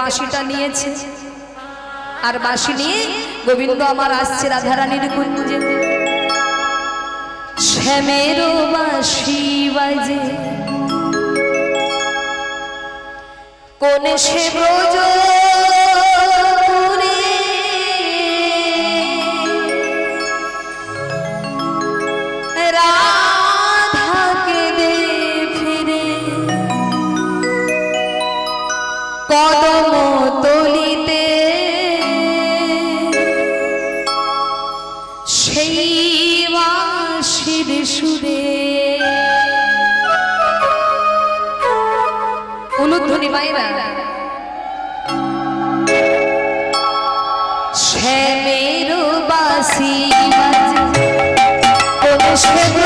বাঁশিটা নিয়েছে। আর বাঁশি নিয়ে গোবিন্দ আমার আসছে রাধারানীর কুঞ্জে। শ্যামের বাঁশি বাজে। কোন সে ব্রজ ভালোবাসি বাঁচি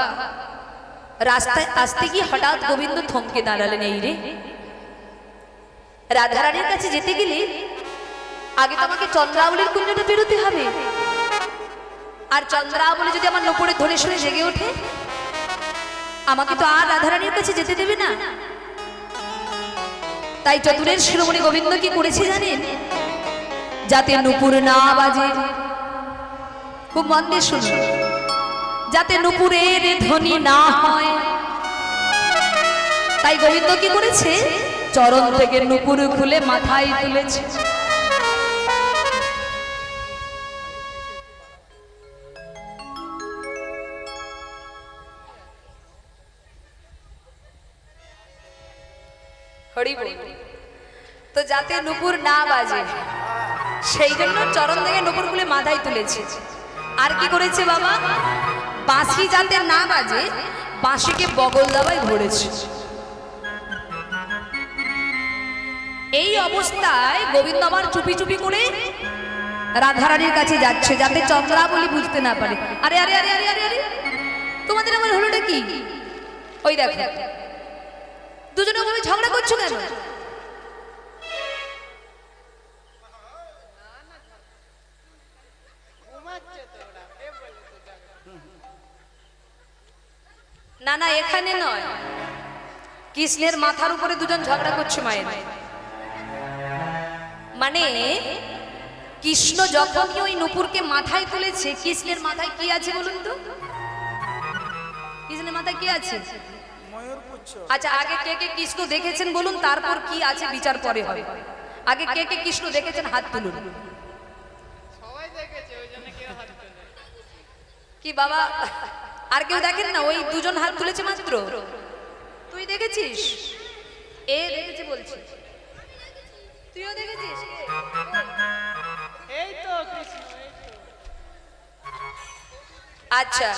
বাবা, রাস্তায় আসতে গিয়ে হঠাৎ গোবিন্দ থমকে দাঁড়ালেন, এই রে, রাধারানীর কাছে যেতে গেলে আগে তো আমাকে চন্দ্রাবলীর কুঞ্জটা বেরোতে হবে। আর চন্দ্রাবলী যদি আমার নোপরে ধরে শুনে জেগে ওঠে, আমাকে তো আর রাধারানীর কাছে যেতে দেবে না। তাই চতুরের শিরোমণি গোবিন্দ কি করেছে জানেন? যাতে নুপুর না বাজে। খুব মন দিয়ে শুনুন। যাতে নুপুরের ধ্বনি না হয়। তাই গোবিন্দ কি করেছে? চরণ থেকে নুপুর খুলে মাথায় তুলেছে। তো যাতে নুপুর না বাজে, সেই জন্য চরণ থেকে নুপুর খুলে মাথায় তুলেছে। আর কি করেছে বাবা? বাঁশি যাতে না বাজে, বাঁশিকে বগল দাবায় ধরেছে এই অবস্থায় গোবিন্দ আমার চুপি চুপি করে রাধারানীর কাছে যাচ্ছে, যাতে চন্দ্রাবলী বুঝতে না পারে। আরে আরে আরে আরে আরে আরে, তোমাদের আমার হলোটা কি? ওই দেখো। দুজনে ওভাবে ঝগড়া করছ কেন? না না এখানে নয়। কৃষ্ণের মাথার উপরে দুজন ঝগড়া করছে মায়ের। মানে কৃষ্ণ যখনই ওই নুপুরকে মাথায় তুলেছে কৃষ্ণের মাথায় কি আছে বলুন তো? কৃষ্ণের মাথায় কি আছে? আচ্ছা আগে কে কে কৃষ্ণ দেখেছেন বলুন তারপর কি আছে বিচার পরে হবে। আগে কে কে কৃষ্ণ দেখেছেন হাত তুলুন। কি বাবা? আর কেউ দেখেন না ওই দুজন হাত তুলেছে মাত্র। তুই দেখেছিস? এ দেখেছে বলছি। তুইও দেখেছিস? এই তো। আচ্ছা।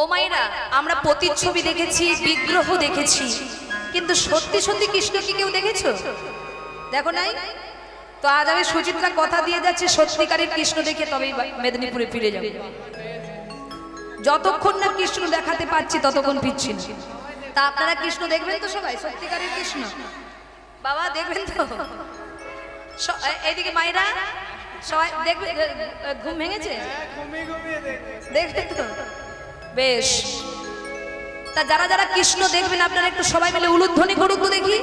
ও মাইরা আমরা প্রতিচ্ছবি দেখেছি বিগ্রহ দেখেছি। কিন্তু সত্যি সত্যি কৃষ্ণ কি কেউ দেখেছ? দেখো নাই? তো আজ আমি সুচিত্রা কথা দিয়ে যাচ্ছি সত্যিকারের কৃষ্ণ দেখে তবেই মেদিনীপুরে ফিরে যাবে। যতক্ষণ না কৃষ্ণ দেখাতে পাচ্ছি ততক্ষণ না। তা আপনারা কৃষ্ণ দেখবেন তো সবাই? সত্যিকারের কৃষ্ণ। বাবা দেখবেন তো? এইদিকে মায়েরা সবাই দেখবে ঘুম ভেঙেছে? হ্যাঁ, ঘুমিয়ে ঘুমিয়ে দেখবে দেখবে তো? বেশ। তা যারা যারা কৃষ্ণ দেখবেন আপনারা একটু সবাই মিলে উলুধ্বনি করুক দেখি।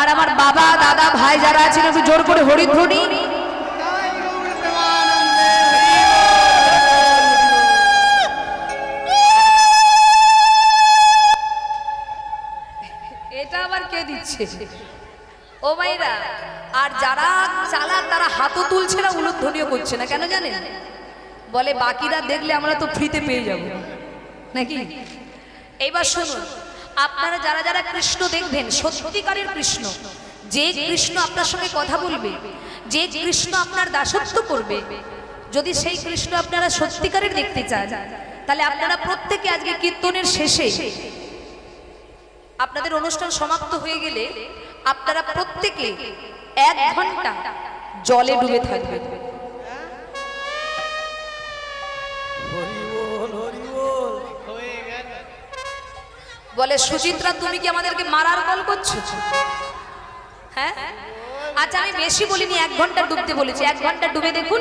আর আমার বাবা দাদা ভাই যারা আছেন একটু জোর করে হরিধ্বনি। দিচ্ছে ও মাইরা আর যারা চালাক, তারা হাতও তুলছে না, উলুধ্বনিও করছে না, কেন জানেন? বলে, বাকিরা দেখলে আমরা তো ফ্রিতে পেয়ে যাব। নাকি? এইবার শুনুন, আপনারা যারা যারা কৃষ্ণ দেখবেন, সত্যিকারের কৃষ্ণ, যে কৃষ্ণ আপনার সঙ্গে কথা বলবে, যে কৃষ্ণ আপনার দাসত্ব করবে, যদি সেই কৃষ্ণ আপনারা সত্যিকারের দেখতে চান, তাহলে আপনারা প্রত্যেকে আজকে কীর্তনের শেষে আপনাদের অনুষ্ঠান সমাপ্ত হয়ে গেলে আপনারা প্রত্যেকে এক ঘণ্টা জলে ডুবে থাকবেন। বলে সুচিত্রা তুমি কি আমাদেরকে মারার কল করছ? হ্যাঁ? আচ্ছা আমি বেশি বলিনি এক ঘণ্টা ডুবতে বলেছি। এক ঘণ্টা ডুবে দেখুন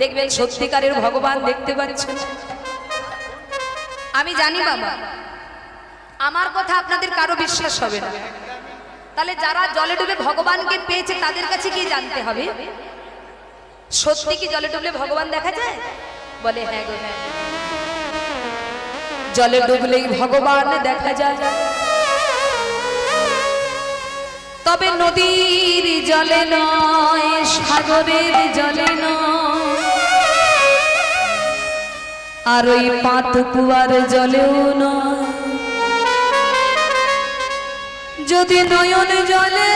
দেখবেন সত্যিকারের ভগবান দেখতে পাচ্ছেন। আমি জানি বাবা আমার কথা আপনাদের কারও বিশ্বাস হবে না। তাহলে যারা জলে ডুবে ভগবানকে পেয়েছে, তাদের কাছে কি জানতে হবে। সত্যি কি জলে ডুবলে ভগবান দেখা যায়? বলে হ্যাঁ গো হ্যাঁ জলে ডুবলেই ভগবান দেখা যায়। তবে নদীর জলে নয়, সাগরের জলে নয়। আর ওই পাত কুয়ার জলেও নয়। যদি নয়ন জলে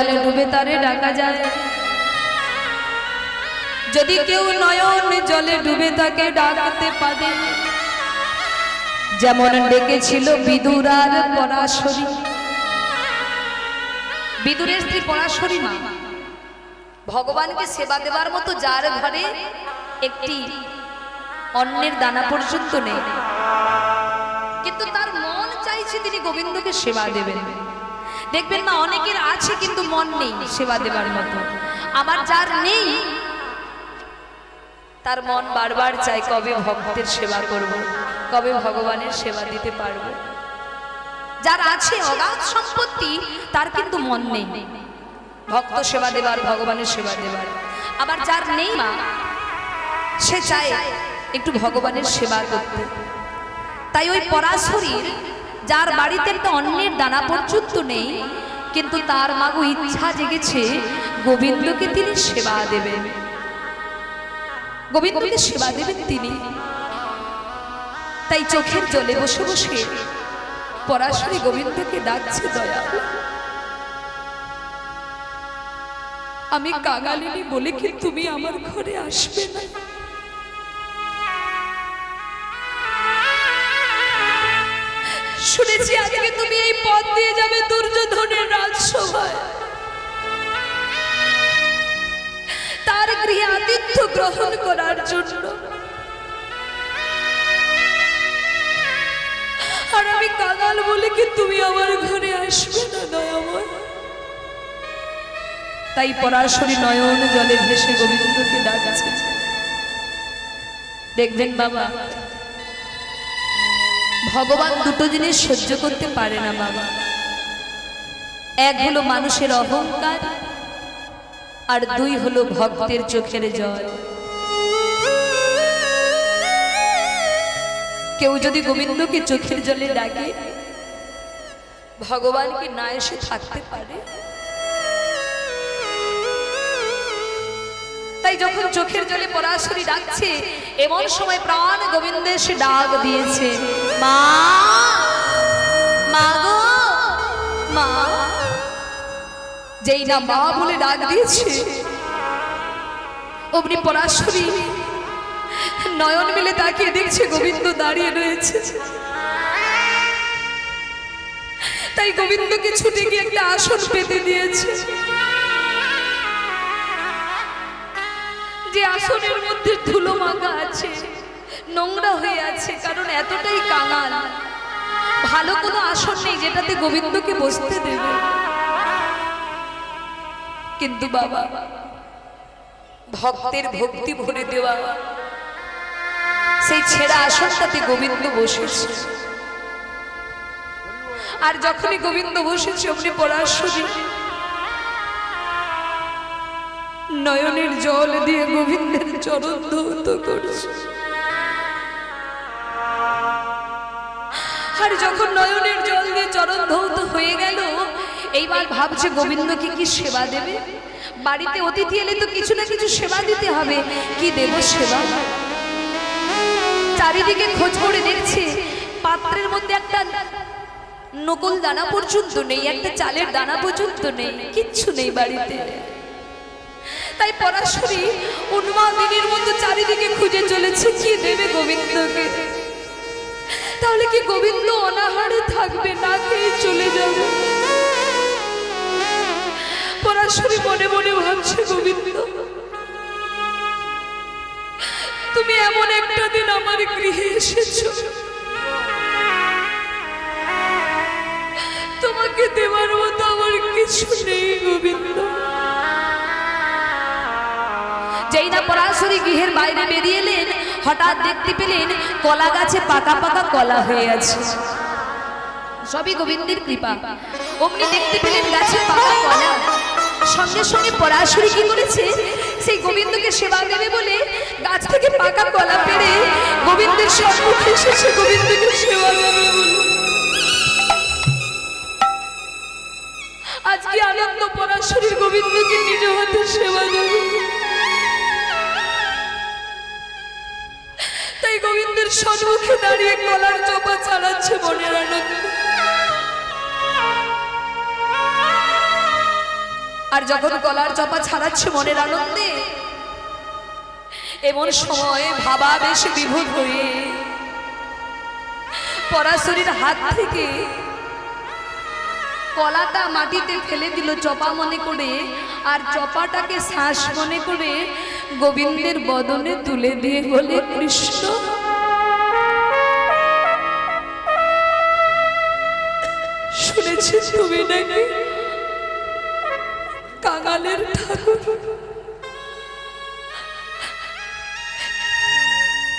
জলে ডুবে তারে ডাকা যায়। যদি কেউ নয়ন জলে ডুবে তাকে ডাকতে পারে। যেমন ডেকেছিল বিদুর আর পরাশরী। বিদুরের স্ত্রী পরাশরী মা। ভগবানকে সেবা দেবার মতো যার ঘরে একটি অন্যের দানা পর্যন্ত নেই। কিন্তু তার মন চাইছে তিনি গোবিন্দকে সেবা দেবেন। দেখবেন মা, অনেকের আছে কিন্তু মন নেই সেবা দেবার মতো। আমার যার নেই, তার মন বারবার চায় কবে ভক্তের সেবা করব, কবে ভগবানের সেবা দিতে পারব। যার আছে অগাধ সম্পত্তি, তার কিন্তু মন নেই। ভক্ত সেবা দেবার, ভগবানের সেবা দেবার। আবার যার নেই মা, সে চায় একটু ভগবানের সেবা করতে। তাই ওই পরাশরীর যার বাড়িতে একটা অন্যের দানা পর্যন্ত নেই, কিন্তু তার মাগো ইচ্ছা জেগেছে গোবিন্দকে তিনি সেবা দেবেন। গোবিন্দকে সেবা দেবেন তিনি। তাই চোখের জলে বসে বসে পরাশরী গোবিন্দকে ডাকছে দয়া। আমি কাঙালিনী বলে কি তুমি আমার ঘরে আসবে না? শুনেছি আজকে তুমি এই পথ দিয়ে যাবে দুর্যোধনের রাজসভায়। তার গৃহে আতিথ্য গ্রহণ করার জন্য। আর আমি কাঙাল বলে কি তুমি আমার ঘরে আসবে না, দয়াময়? তাই পরাশরী নয়ন জলে ভেসে গোবিন্দকে ডাকছে দেখবেন বাবা ভগবান দুটো জিনিস সহ্য করতে পারে না বাবা এক হলো মানুষের অহংকার, আর দুই হলো ভক্তের চোখের জল। কেউ যদি গোবিন্দকে চোখের জলে ডাকে ভগবান কি না এসে থাকতে পারে। তাই যখন চোখের জলে পরাশরী ডাকছে, এমন সময় প্রাণ গোবিন্দ এসে ডাক দিয়েছে। মা মা গো, মা। যেই না মা বলে ডাক দিয়েছে, অমনি পরাশরী নয়ন মিলে তাকিয়ে দেখছে গোবিন্দ দাঁড়িয়ে রয়েছে। তাই গোবিন্দকে ছুটে গিয়ে একটা আসন পেতে দিয়েছে। যে আসনের মধ্যে ধুলো মাখা আছে নোংরা হয়ে আছে, কারণ এতটাই কাঙাল। ভালো কোনো আসন নেই যেটাতে গোবিন্দকে বসতে দেবে। কিন্তু বাবা, ভক্তের ভক্তি ভরে দেওয়া, সেই ছেঁড়া আসনটাতে গোবিন্দ বসেছে। আর যখনই গোবিন্দ বসেছে, অমনি পরাশরী নয়নের জল দিয়ে গোবিন্দের চরণ ধৌত করছে। আর যখন নয়নের জল দিয়ে চরণ ধৌত হয়ে গেল, এইবার ভাবছে গোবিন্দকে কি সেবা দেবে? বাড়িতে অতিথি এলে তো কিছু না কিছু সেবা দিতে হবে। কি দেব সেবা? চারিদিকে খোঁজ করে দেখছে পাত্রের মধ্যে একটা নকল দানা পর্যন্ত নেই, একটা চালের দানা পর্যন্ত নেই, কিচ্ছু নেই বাড়িতে। তাই পরাশরী উন্মাদিনীর মতো চারিদিকে খুঁজে চলেছে, কি দেবে গোবিন্দকে? তাহলে কি গোবিন্দ অনাহারে থাকবে? না খেয়ে চলে যাবে। পরাশরী মনে মনে ভাবছে, গোবিন্দ, তুমি এমন একটা দিন আমার গৃহে এসেছ। তোমাকে দেওয়ার মতো আমার কিছু নেই, গোবিন্দ। যেই না পরাশরী গৃহের বাইরে বেরিয়ে এলেন, হঠাৎ দেখতে পেলেন কলা গাছে পাকা পাকা কলা হয়ে আছে। সবই গোবিন্দের কৃপা। অমনি দেখতে পেলেন গাছে পাকা কলা। সঙ্গে সঙ্গে পরাশরী কি করেছে? সেই গোবিন্দকে সেবা দেবে বলে গাছ থেকে পাকা কলা পেরে গোবিন্দের সম্মুখে এসেছে গোবিন্দকে সেবা দেবে আজকে আনন্দ পরাশরীর গোবিন্দকে নিজ হাতে সেবা দেবে। সম্মুখে দাঁড়িয়ে কলার চোপা চালাচ্ছে মনের আনন্দ আর যখন কলার চপা ছাড়াচ্ছে মনের আনন্দে, এমন সময় ভাবা বেশ বিভোর হয়ে পরাশরীর হাত থেকে কলাটা মাটিতে ফেলে দিল চপা মনে করে, আর চপাটাকে শ্বাস মনে করে গোবিন্দের বদনে তুলে দিয়ে বলে কৃষ্ণ। তুমি নাকি কাঙালের ঠাকুর।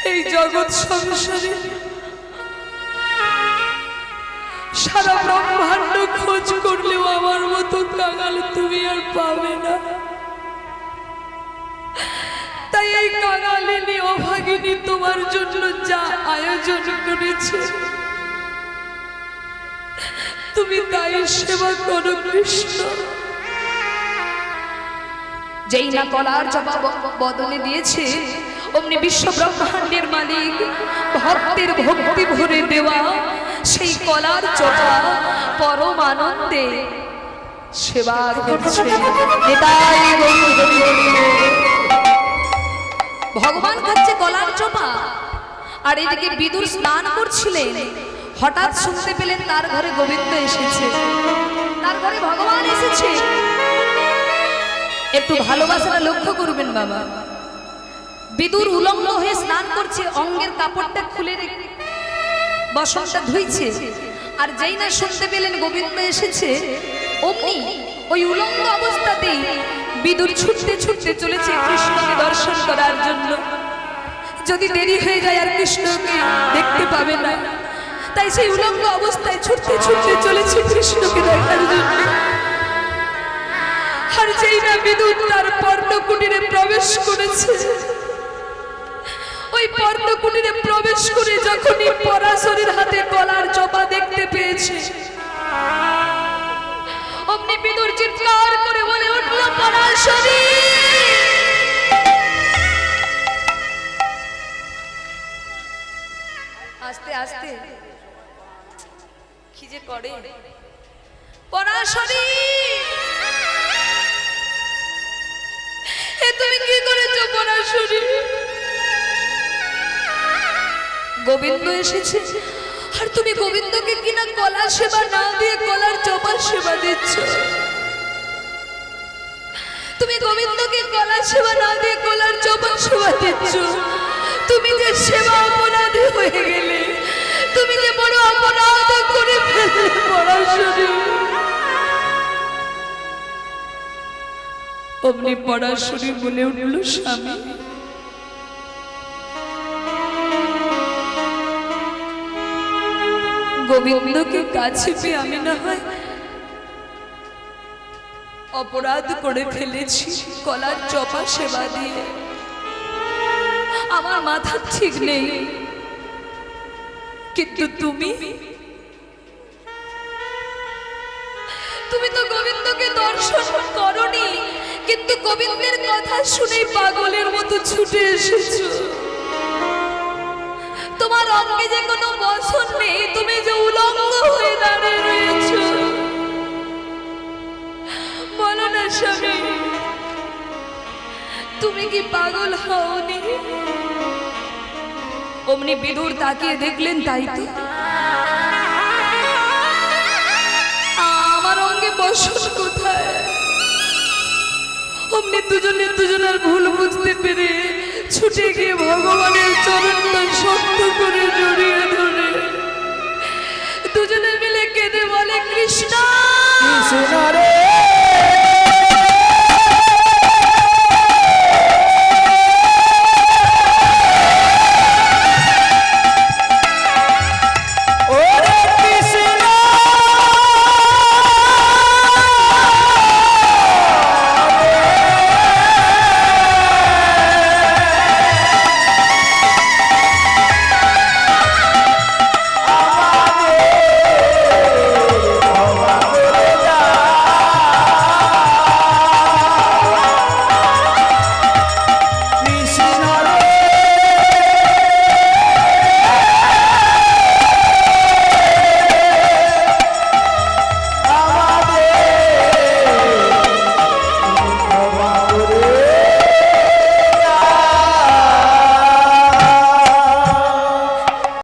এই জগৎ সংসারে সারা ব্রহ্মাণ্ড খোঁজ করলেও আমার মতো কাঙাল তুমি আর পাবে না। তাই এই কাঙালিনী, অভাগিনী তোমার জন্য যা আয়োজন করেছে তুমি তাই সেবা করো, কৃষ্ণ যেই না কলার জবাব বদলে দিয়েছে, অমনি বিশ্ব ব্রহ্মাণ্ডের মালিক, ভক্তের ভক্তি ভরে দেওয়া সেই কলার চোপা পরম আনন্দে সেবা করছে। ভগবান খাচ্ছে কলার চোপা, আর এদিকে বিদুর স্নান করছিলেন হঠাৎ শুনতে পেলেন তার ঘরে গোবিন্দ এসেছে। তার ঘরে ভগবান এসেছে। একটু ভালোবাসাটা লক্ষ্য করবেন, বাবা। বিদুর উলঙ্গ হয়ে স্নান করছে, অঙ্গের কাপড়টা খুলে রেখে বসনটা ধুইছে। আর যেই না শুনতে পেলেন গোবিন্দ এসেছে, অমনি ওই উলঙ্গ অবস্থাতেই বিদুর ছুটতে ছুটতে চলেছে কৃষ্ণকে দর্শন করার জন্য। যদি দেরি হয়ে যায় আর কৃষ্ণকে দেখতে পাবে না। তাই সেই উলঙ্গ অবস্থায় ছুটতে ছুটতে চলেছে কৃষ্ণকে দেখার জন্য আর যেই না বিদ্যুৎ তার পর্ণ প্রবেশ করেছে। ওই পর্ণ প্রবেশ করে যখনই পরাশরের হাতে গলার জবা দেখতে পেয়েছে, অমনি বিদুর চিৎকার করে বলে উঠল, পরাশরী! আস্তে আস্তে যে করে। তুমি কি করেছ পরাশরী গোবিন্দ এসেছে। আর তুমি গোবিন্দকে কিনা কলার সেবা না দিয়ে কলার চপার সেবা দিচ্ছ। তুমি গোবিন্দকে কলার সেবা না দিয়ে কলার চপার সেবা দিচ্ছ। তুমি যে সেবা অপরাধী হয়ে গেলে। অমনি পড়াশোনা বলে উঠল স্বামী। গোবিন্দকে কাছে পেয়ে আমি না হয় অপরাধ করে ফেলেছি, কলার চপা সেবা দিয়ে। আমার মাথা ঠিক নেই। কিন্তু তুমি তুমি দর্শন করনি, কিন্তু গোবিন্দের কথা শুনে পাগলের মতো ছুটে এসেছ। তোমার অঙ্গে যে কোনো বসন নেই, তুমি যে উলঙ্গ হয়ে দাঁড়িয়ে রয়েছো। বলো না, স্বামী, তুমি কি পাগল হওনি? অমনি বিদুর তাকিয়ে দেখলেন তাই তো। আমার অঙ্গে বসন কোথায় দুজনে দুজনের ভুল বুঝতে পেরে ছুটে গিয়ে ভগবানের চরণটা শক্ত করে জড়িয়ে ধরে। দুজনে মিলে কেঁদে বলে, কৃষ্ণ! কৃষ্ণ